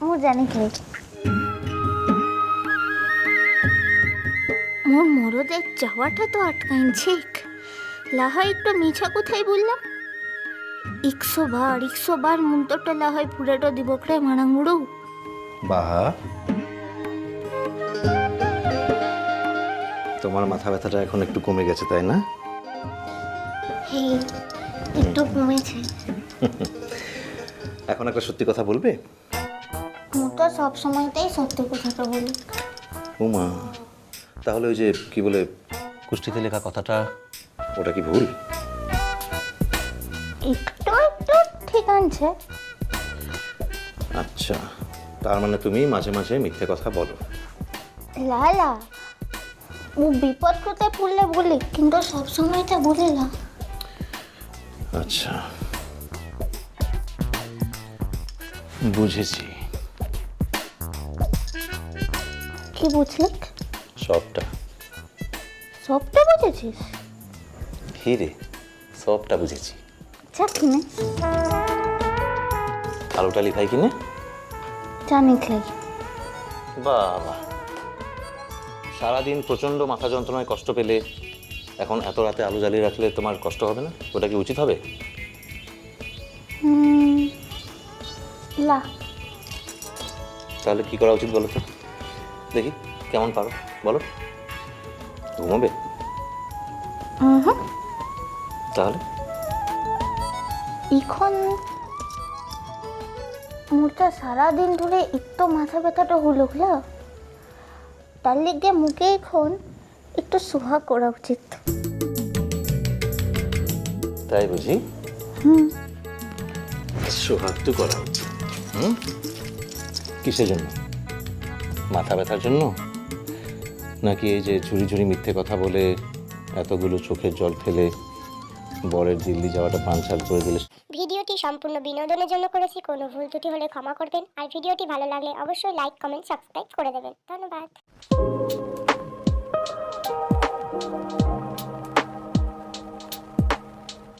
ମୁଁ ଜାଣିଥିଲି মোর মরদের যাওয়াটা তো আটকাইছে লাহা একটু মিছা কোথায় বললাম একশো বার একশো বার মুন্তটা লাহাই পুরেটো দিবকরে মানাঙ্গুড়ু বাহা তোমার মাথা ব্যথাটা এখন একটু কমে গেছে তাই না হে একটু কমেছে এখন একটা সত্যি কথা বলবে মু তো সব সময়তেই সত্যি কথাটা বলি। উমা তাহলে ওই যে কি বলে কুষ্টিতে লেখা কথাটা ওটা কি ভুল? একটু একটু ঠিক আছে আচ্ছা তার মানে তুমি মাঝে মাঝে মিথ্যে কথা বলো। লালা ও বিপদ কোথায় পড়লে বলি কিন্তু সব সময়তে বলি না। আচ্ছা বুঝেছি। কি বুঝলি? সবটা। সবটা বুঝেছিস? হিরে সবটা বুঝেছি। চা কিনে। আলুটা লিখাই কিনে? জানি খাই। বাবা। সারাদিন প্রচণ্ড মাথা যন্ত্রণায় কষ্ট পেলে এখন এত রাতে আলু জ্বালিয়ে রাখলে তোমার কষ্ট হবে না? ওটা কি উচিত হবে? তাহলে কি করা উচিত বলো তো? দেখি কেমন পারো? বলো। ঘুমোবে? তাহলে? এখন মোরটা সারাদিন ধরে একটু মাথা ব্যথাটা হলো হলো তার লিগে মুখে এখন একটু সোহাগ করা উচিত। তাই বুঝি? হুম। সোহাগ তো করা উচিত। হুম? কিসের জন্য? মাথা ব্যথার জন্য? নাকি এই যে ঝুড়ি ঝুড়ি মিথ্যে কথা বলে এতগুলো চোখের জল ফেলে বরের দিল্লি যাওয়াটা পাঞ্চাল করে দিলে? ভিডিওটি সম্পূর্ণ বিনোদনের জন্য করেছি, কোনো ভুল ত্রুটি হলে ক্ষমা করবেন। আর ভিডিওটি ভালো লাগলে অবশ্যই লাইক কমেন্ট সাবস্ক্রাইব করে দেবেন। ধন্যবাদ।